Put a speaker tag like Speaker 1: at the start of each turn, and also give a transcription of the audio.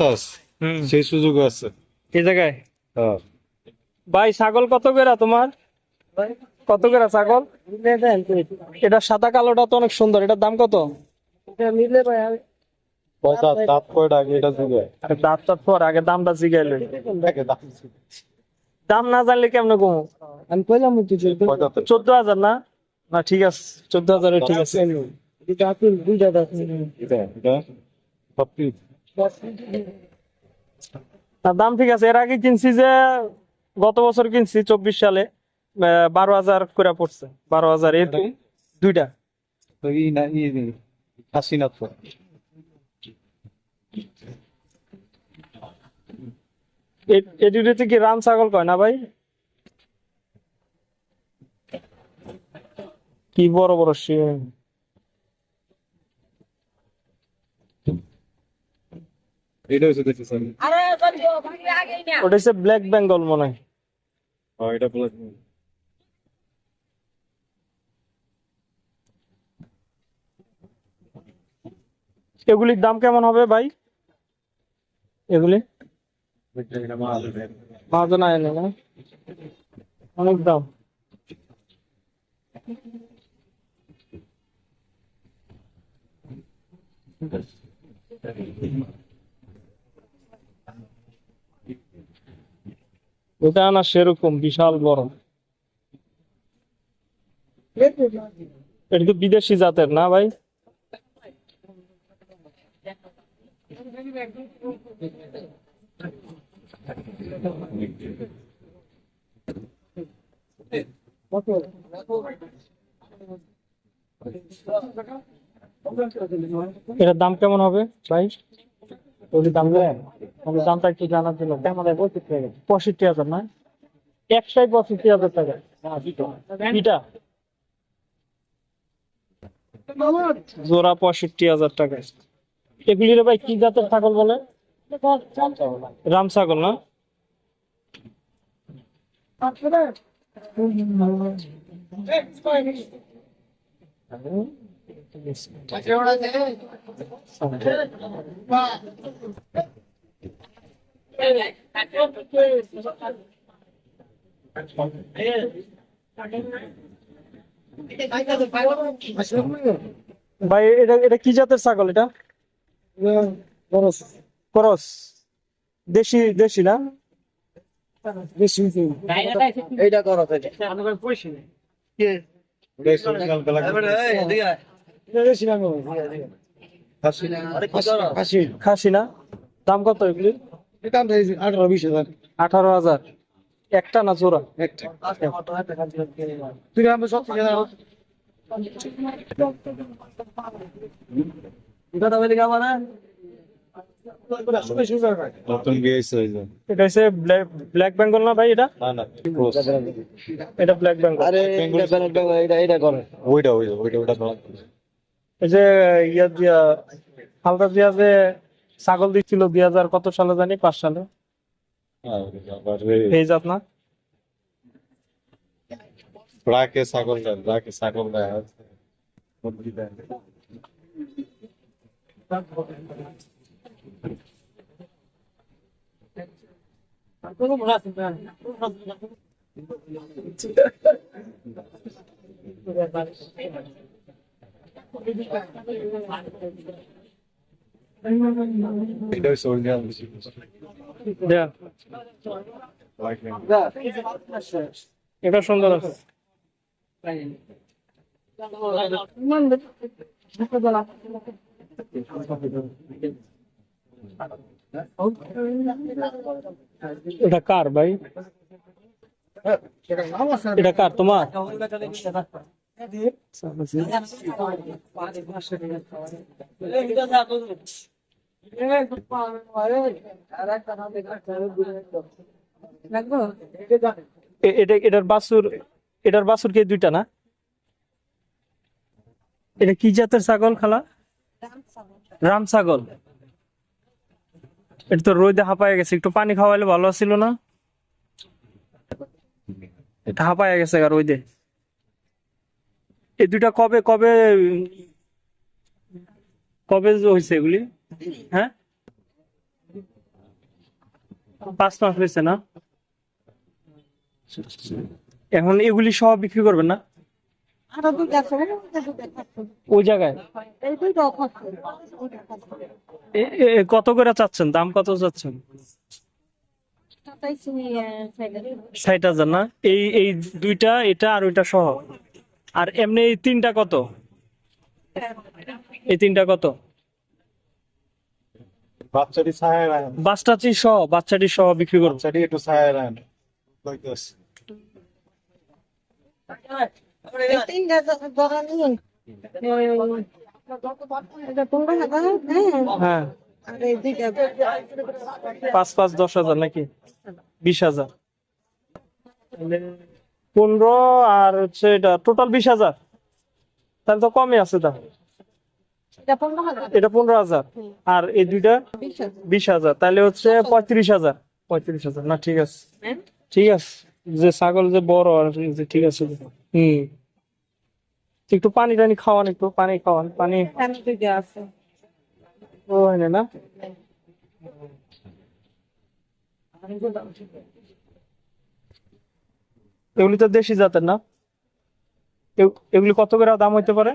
Speaker 1: চাস সেই সুযোগ আছে।
Speaker 2: এই জায়গায়?
Speaker 1: হ্যাঁ।
Speaker 2: ভাই ছাগল কত করে তোমার? কত করে ছাগল? এটা সাদা কালোটা তো অনেক সুন্দর। এটার দাম কত?
Speaker 1: দাঁত কয়টা আগে এটা যুগে
Speaker 2: আরে দাঁত টাত পর আগে দামটা জিগাইলে দাম না জানলে কেমনে কমু?
Speaker 3: আমি কইলাম
Speaker 2: চোদ্দ হাজার না? না ঠিক আছে। চোদ্দ হাজারে ঠিক আছে।
Speaker 3: দুইটা দাঁত
Speaker 2: দাম ঠিক আছে। এর আগে কিনছি যে গত বছর কিনছি চব্বিশ সালে বারো হাজার করে পড়ছে। বারো হাজার এর দুইটা। কি রাম ছাগল কয় না ভাই? কি বড় বড় শিং।
Speaker 1: এটা হচ্ছে দেখতেছি আমি
Speaker 2: ওটা হচ্ছে ব্ল্যাক বেঙ্গল মনে হয়।
Speaker 1: হ্যাঁ এটা
Speaker 2: এগুলির দাম কেমন হবে ভাই? এগুলি? মহাজন আয় না? অনেক দাম। ওটা না সেরকম, বিশাল বড় এটা তো বিদেশি জাতের না ভাই? এটার দাম কেমন হবে, ভাই? ওই দাম দেন। আমাদের দামটা একটু জানার জন্য। কেমন পঁয়ষট্টি হাজার পঁয়ষট্টি হাজার না? একটাই পঁয়ষট্টি হাজার টাকা। দুইটা? জোড়া পঁয়ষট্টি হাজার টাকা। এগুলির ভাই কি জাতের ছাগল বলে? রাম ছাগল না? ভাই এটা এটা কি জাতের ছাগল এটা? করস দেশি দেশি না?
Speaker 3: এইটা
Speaker 1: খাসি
Speaker 2: না? দাম কত এগুলি
Speaker 3: এটা আঠারো বিশ হাজার।
Speaker 2: আঠারো হাজার। একটা না জোড়া?
Speaker 3: একটা। তুই আমি সব থেকে কথা বলি কেমন
Speaker 1: নতুন গিয়েছে ওই যে।
Speaker 2: এটা হচ্ছে ব্ল্যাক বেঙ্গল না ভাই এটা?
Speaker 1: না না
Speaker 2: এটা ব্ল্যাক বেঙ্গল।
Speaker 3: আরে এটা এটা করে।
Speaker 1: ওইটা ওইটা ওইটা ওইটা
Speaker 2: এই যে ইয়া দিয়া যে ছাগল দিচ্ছিল দুই হাজার কত সালে জানি? পাঁচ সালে।
Speaker 1: হ্যাঁ,
Speaker 2: এই জাত না?
Speaker 1: রাকে ছাগল দেন রাকে ছাগল দেয় মুরগি দেয় এটা হচ্ছে original বেশি।
Speaker 2: দেয়া
Speaker 1: White man।
Speaker 2: এটা সুন্দর আছে এটা কার ভাই এটা কার, তোমার এটা এটার বাছুর কে দুইটা না? এটা কি জাতের ছাগল খালা? রাম ছাগল। এটা তো রোদে হাঁপায় গেছে। একটু পানি খাওয়াইলে ভালো ছিল না? এটা হাঁপায় গেছে আর রোদে। এই দুইটা কবে কবে কবে হয়েছে এগুলি? হ্যাঁ? পাঁচ মাস হয়েছে না? এখন এগুলি সব বিক্রি করবেন না? ওই জায়গায়? কত করে চাচ্ছেন? দাম কত চাচ্ছেন? ষাট হাজার না? এই এই দুইটা এটা আর ওইটা সহ? আর এমনি এই তিনটা কত? এই তিনটা কত?
Speaker 1: বাচ্চাটি ছায়া
Speaker 2: বাচ্চাটি সহ বাচ্চাটি সহ বিক্রি করব।
Speaker 1: বাচ্চাটি একটু ছায়া
Speaker 4: হ্যাঁ
Speaker 2: হ্যাঁ। পাঁচ পাঁচ দশ হাজার নাকি? বিশ হাজার। পনেরো আর হচ্ছে এটা টোটাল বিশ হাজার। তাহলে তো কমই আছে দাম।
Speaker 4: এটা পনেরো হাজার।
Speaker 2: আর এই দুইটা
Speaker 4: বিশ হাজার।
Speaker 2: তাহলে হচ্ছে পঁয়ত্রিশ হাজার। পঁয়ত্রিশ হাজার। না ঠিক আছে। ঠিক আছে। যে ছাগল যে বড় আর যে ঠিক আছে। হম। একটু পানি টানি খাওয়ান একটু পানি খাওয়ান। পানি ও হয় না না? এগুলি তো দেশি জাতের না? এগুলি কত করে দাম হইতে পারে?